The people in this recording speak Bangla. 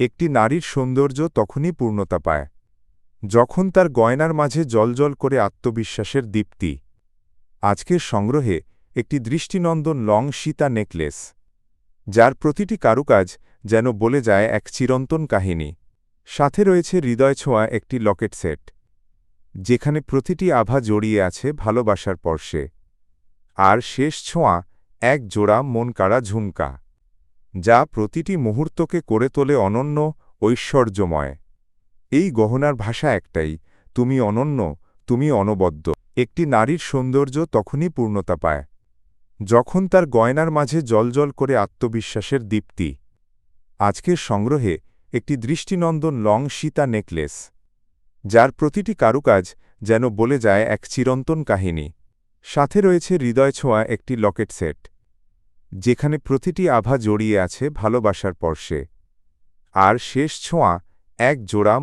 একটি নারীর সৌন্দর্য তখনই পূর্ণতা পায়, যখন তার গয়নার মাঝে জলজল করে আত্মবিশ্বাসের দীপ্তি। আজকের সংগ্রহে একটি দৃষ্টিনন্দন লং সীতা নেকলেস, যার প্রতিটি কারুকাজ যেন বলে যায় এক চিরন্তন কাহিনী। সাথে রয়েছে হৃদয় ছোঁয়া একটি লকেট সেট, যেখানে প্রতিটি আভা জড়িয়ে আছে ভালোবাসার পর্শে। আর শেষ ছোঁয়া, এক জোড়া মন কাড়া ঝুমকা। যা প্রতিটি মুহূর্তকে করে তোলে অনন্য, ঐশ্বর্যময়। এই গহনার ভাষা একটাই, তুমি অনন্য, তুমি অনবদ্য। একটি নারীর সৌন্দর্য তখনই পূর্ণতা পায়, যখন তার গয়নার মাঝে জলজল করে আত্মবিশ্বাসের দীপ্তি। আজকের সংগ্রহে একটি দৃষ্টিনন্দন লং সীতা নেকলেস, যার প্রতিটি কারুকাজ যেন বলে যায় এক চিরন্তন কাহিনী। সাথে রয়েছে হৃদয় ছোঁয়া একটি লকেট সেট। যেখানে প্রতিটি আভা জড়িয়ে আছে ভালোবাসার পর্শে আর শেষ ছোঁয়া এক জোড়া